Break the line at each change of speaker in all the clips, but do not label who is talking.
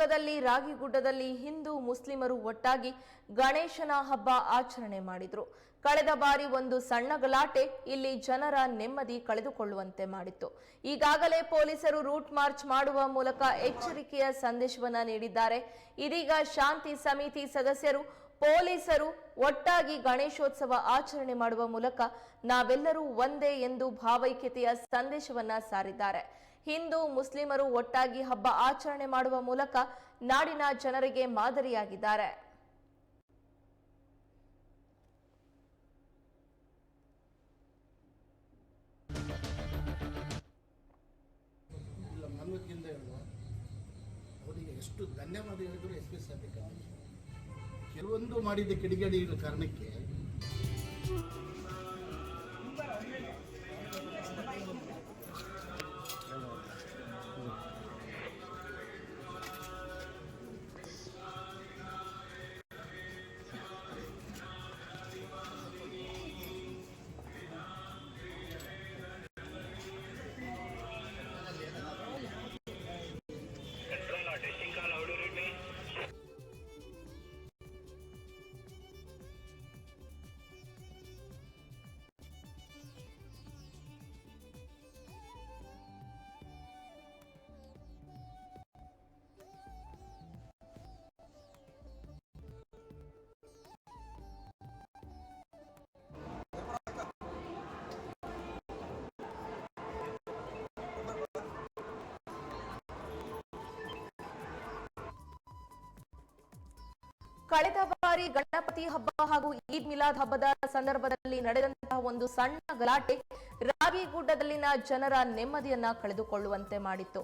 ಶಿವಮೊಗ್ಗದಲ್ಲಿ ರಾಗಿಗುಡ್ಡದಲ್ಲಿ ಹಿಂದೂ ಮುಸ್ಲಿಮರು ಒಟ್ಟಾಗಿ ಗಣೇಶನ ಹಬ್ಬ ಆಚರಣೆ ಮಾಡಿದ್ರು. ಕಳೆದ ಬಾರಿ ಒಂದು ಸಣ್ಣ ಗಲಾಟೆ ಇಲ್ಲಿ ಜನರ ನೆಮ್ಮದಿ ಕಳೆದುಕೊಳ್ಳುವಂತೆ ಮಾಡಿತ್ತು. ಈಗಾಗಲೇ ಪೊಲೀಸರು ರೂಟ್ ಮಾರ್ಚ್ ಮಾಡುವ ಮೂಲಕ ಎಚ್ಚರಿಕೆಯ ಸಂದೇಶವನ್ನ ನೀಡಿದ್ದಾರೆ. ಇದೀಗ ಶಾಂತಿ ಸಮಿತಿ ಸದಸ್ಯರು, ಪೊಲೀಸರು ಒಟ್ಟಾಗಿ ಗಣೇಶೋತ್ಸವ ಆಚರಣೆ ಮಾಡುವ ಮೂಲಕ ನಾವೆಲ್ಲರೂ ಒಂದೇ ಎಂದು ಭಾವೈಕ್ಯತೆಯ ಸಂದೇಶವನ್ನ ಸಾರಿದ್ದಾರೆ. ಹಿಂದೂ ಮುಸ್ಲಿಮರು ಒಟ್ಟಾಗಿ ಹಬ್ಬ ಆಚರಣೆ ಮಾಡುವ ಮೂಲಕ ನಾಡಿನ ಜನರಿಗೆ ಮಾದರಿಯಾಗಿದ್ದಾರೆ.
ಅವರಿಗೆ ಎಷ್ಟು ಧನ್ಯವಾದ ಹೇಳಿದ್ರು ಎಸ್ ಪಿ ಸಾಧ್ಯ ಕೆಲವೊಂದು ಮಾಡಿದ ಕಿಡಿಗೇಡಿಗಳ ಕಾರಣಕ್ಕೆ
ಕಳೆದ ಬಾರಿ ಗಣಪತಿ ಹಬ್ಬ ಹಾಗೂ ಈದ್ ಮಿಲಾದ್ ಹಬ್ಬದ ಸಂದರ್ಭದಲ್ಲಿ ನಡೆದಂತಹ ಒಂದು ಸಣ್ಣ ಗಲಾಟೆ ರಾಗಿಗುಡ್ಡದಲ್ಲಿನ ಜನರ ನೆಮ್ಮದಿಯನ್ನ ಕಳೆದುಕೊಳ್ಳುವಂತೆ ಮಾಡಿತ್ತು.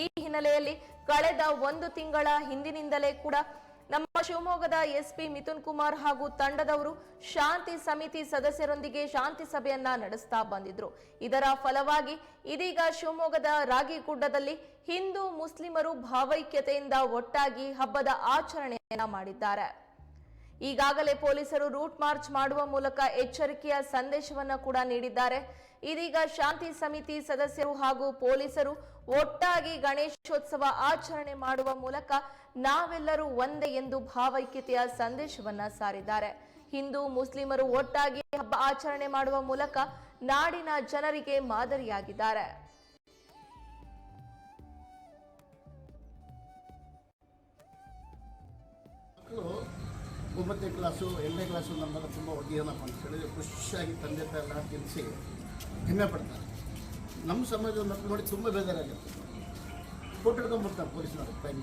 ಈ ಹಿನ್ನೆಲೆಯಲ್ಲಿ ಕಳೆದ ಒಂದು ತಿಂಗಳ ಹಿಂದಿನಿಂದಲೇ ಕೂಡ ಶಿವಮೊಗ್ಗದ ಎಸ್ಪಿ ಮಿಥುನ್ ಕುಮಾರ್ ಹಾಗೂ ತಂಡದವರು ಶಾಂತಿ ಸಮಿತಿ ಸದಸ್ಯರೊಂದಿಗೆ ಶಾಂತಿ ಸಭೆಯನ್ನ ನಡೆಸ್ತಾ ಬಂದಿದ್ರು. ಇದರ ಫಲವಾಗಿ ಇದೀಗ ಶಿವಮೊಗ್ಗದ ರಾಗಿಗುಡ್ಡದಲ್ಲಿ ಹಿಂದೂ ಮುಸ್ಲಿಮರು ಭಾವೈಕ್ಯತೆಯಿಂದ ಒಟ್ಟಾಗಿ ಹಬ್ಬದ ಆಚರಣೆಯನ್ನ ಮಾಡಿದ್ದಾರೆ. ಈಗಾಗಲೇ ಪೊಲೀಸರು ರೂಟ್ ಮಾರ್ಚ್ ಮಾಡುವ ಮೂಲಕ ಎಚ್ಚರಿಕೆಯ ಸಂದೇಶವನ್ನು ಕೂಡ ನೀಡಿದ್ದಾರೆ. ಇದೀಗ ಶಾಂತಿ ಸಮಿತಿ ಸದಸ್ಯರು ಹಾಗೂ ಪೊಲೀಸರು ಒಟ್ಟಾಗಿ ಗಣೇಶೋತ್ಸವ ಆಚರಣೆ ಮಾಡುವ ಮೂಲಕ ನಾವೆಲ್ಲರೂ ಒಂದೇ ಎಂದು ಭಾವೈಕ್ಯತೆಯ ಸಂದೇಶವನ್ನ ಸಾರಿದ್ದಾರೆ. ಹಿಂದೂ ಮುಸ್ಲಿಮರು ಒಟ್ಟಾಗಿ ಹಬ್ಬ ಆಚರಣೆ ಮಾಡುವ ಮೂಲಕ ನಾಡಿನ ಜನರಿಗೆ ಮಾದರಿಯಾಗಿದ್ದಾರೆ.
ಒಂಬತ್ತನೇ ಕ್ಲಾಸು, ಎರಡನೇ ಕ್ಲಾಸು ನಮ್ಮೆಲ್ಲ ತುಂಬ ಒಡ್ಡಿಯೋಣಪ್ಪ ಅಂತ ಹೇಳಿದ್ರೆ ಖುಷಿಯಾಗಿ ತಂದೆ ತಾಯಿ ಎಲ್ಲ ತಿಳಿಸಿ ಹೆಮ್ಮೆ ಪಡ್ತಾರೆ. ನಮ್ಮ ಸಮಾಜದ ಮಕ್ಕಳು ನೋಡಿ ತುಂಬ ಬೇಜಾರಾಗುತ್ತೆ. ಫೋಟೋ ಹಿಡ್ಕೊಂಡ್ಬಿಡ್ತಾರೆ ಪೊಲೀಸ್ನವರು ಟೈಮ್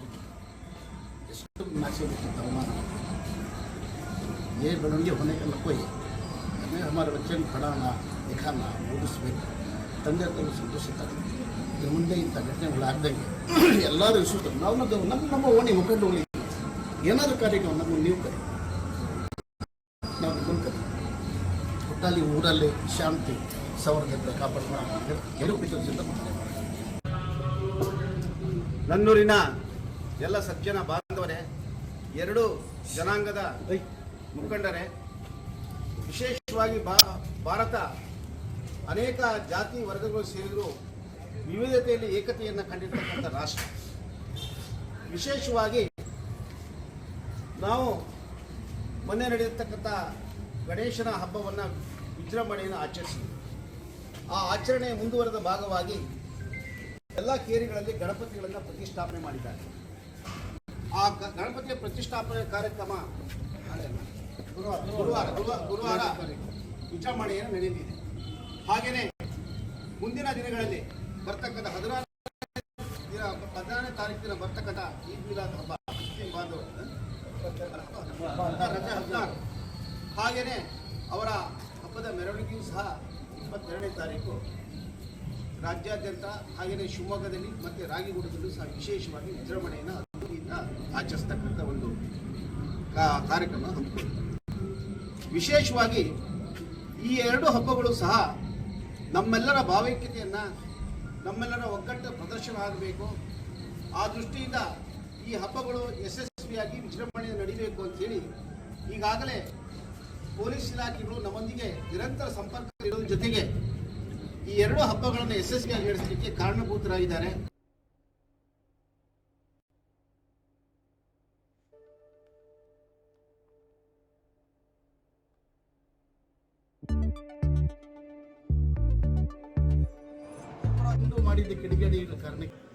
ಎಷ್ಟು ನಾಶ ಅವಮಾನ ಏ ಬೆಳವಣಿಗೆ ಹೊನೆಗೆಲ್ಲ ಕೊಯ್ಯಿ ಅದನ್ನೇ ಹಮಾರ ಬಚ್ಚನ್ ಪಡಾನ ದಿಖಾನ ಓದಿಸ್ಬೇಕು ತಂದೆ ತಾಯಿ ಸಂತೋಷಿಸ್ತಾರೆ ಇದ್ರ ಮುಂದೆ ಇಂಥ ಘಟನೆಗಳಾಗ್ದಂಗೆ ಎಲ್ಲರೂ ಇಷ್ಟು ನಾವು ನಮ್ಮ ನಮ್ಮ ಓಣಿ ಮುಖಂಡಗಳಿಗೆ ಏನಾದರೂ ಕಾರ್ಯಕ್ರಮ ನಮ್ಮ ನೀವು ಕರಿ. ಒಟ್ಟಲ್ಲಿ ಊರಲ್ಲಿ ಶಾಂತಿ ಸೌಹಾರ್ದತೆ ಕಾಪಾಡಿಕೊಂಡು
ನನ್ನೂರಿನ ಎಲ್ಲ ಸಜ್ಜನ ಬಾಂಧವರೇ ಎರಡು ಜನಾಂಗದ ಮುಖಂಡರೇ ವಿಶೇಷವಾಗಿ ಭಾರತ ಅನೇಕ ಜಾತಿ ವರ್ಗಗಳು ಸೇರಿದರೂ ವಿವಿಧತೆಯಲ್ಲಿ ಏಕತೆಯನ್ನು ಕಂಡಿರ್ತಕ್ಕಂಥ ರಾಷ್ಟ್ರ. ವಿಶೇಷವಾಗಿ ನಾವು ಮೊನ್ನೆ ನಡೆಯತಕ್ಕಂಥ ಗಣೇಶನ ಹಬ್ಬವನ್ನು ವಿಜೃಂಭಣೆಯನ್ನು ಆಚರಿಸಿ ಆ ಆಚರಣೆಯ ಮುಂದುವರೆದ ಭಾಗವಾಗಿ ಎಲ್ಲ ಕೇರಿಗಳಲ್ಲಿ ಗಣಪತಿಗಳನ್ನು ಪ್ರತಿಷ್ಠಾಪನೆ ಮಾಡಿದ್ದಾರೆ. ಆ ಗಣಪತಿಯ ಪ್ರತಿಷ್ಠಾಪನೆ ಕಾರ್ಯಕ್ರಮ ಗುರುವಾರ ಗುರುವಾರ ವಿಜೃಂಭಣೆಯನ್ನು ನಡೆದಿದೆ ಹಾಗೆಯೇ ಮುಂದಿನ ದಿನಗಳಲ್ಲಿ ಬರ್ತಕ್ಕಂಥ ಹದಿನಾರು ದಿನ, ಹದಿನಾರನೇ ತಾರೀಕಿನ ಬರ್ತಕ್ಕಂಥ ಈದ್ ಮಿಲಾದ್ ಹಬ್ಬ, ಮುಸ್ಲಿಂ ಬಾಂಧವರು ಹದಿನಾರು ಹಾಗೆಯೇ ಅವರ ಹಬ್ಬದ ಮೆರವಣಿಗೆಯೂ ಸಹ ಇಪ್ಪತ್ತೆರಡನೇ ತಾರೀಕು. ರಾಜ್ಯಾದ್ಯಂತ ಹಾಗೆಯೇ ಶಿವಮೊಗ್ಗದಲ್ಲಿ ಮತ್ತು ರಾಗಿಗೂಡದಲ್ಲೂ ಸಹ ವಿಶೇಷವಾಗಿ ವಿಜೃಂಭಣೆಯನ್ನು ಅದ್ಭುತದಿಂದ ಆಚರಿಸ್ತಕ್ಕಂಥ ಒಂದು ಕಾರ್ಯಕ್ರಮ ವಿಶೇಷವಾಗಿ ಈ ಎರಡು ಹಬ್ಬಗಳು ಸಹ ನಮ್ಮೆಲ್ಲರ ಭಾವೈಕ್ಯತೆಯನ್ನು, ನಮ್ಮೆಲ್ಲರ ಒಗ್ಗಟ್ಟು ಪ್ರದರ್ಶನ ಆಗಬೇಕು. ಆ ದೃಷ್ಟಿಯಿಂದ ಈ ಹಬ್ಬಗಳು ಯಶಸ್ವಿಯಾಗಿ ವಿಜೃಂಭಣೆ ನಡೀಬೇಕು ಅಂತೇಳಿ ಈಗಾಗಲೇ ಪೊಲೀಸ್ ಇಲಾಖೆಗಳು ನಮ್ಮೊಂದಿಗೆ ನಿರಂತರ ಸಂಪರ್ಕ ಇಡೋದ್ರ ಜೊತೆಗೆ ಈ ಎರಡು ಹಬ್ಬಗಳನ್ನು ಯಶಸ್ವಿಯಾಗಿ ನಡೆಸಲಿಕ್ಕೆ ಕಾರಣಭೂತರಾಗಿದ್ದಾರೆ.
ಮಾಡಿದ್ದ ಕಿಡಿಗೇಡಿಗಳ ಕಾರಣಕ್ಕೆ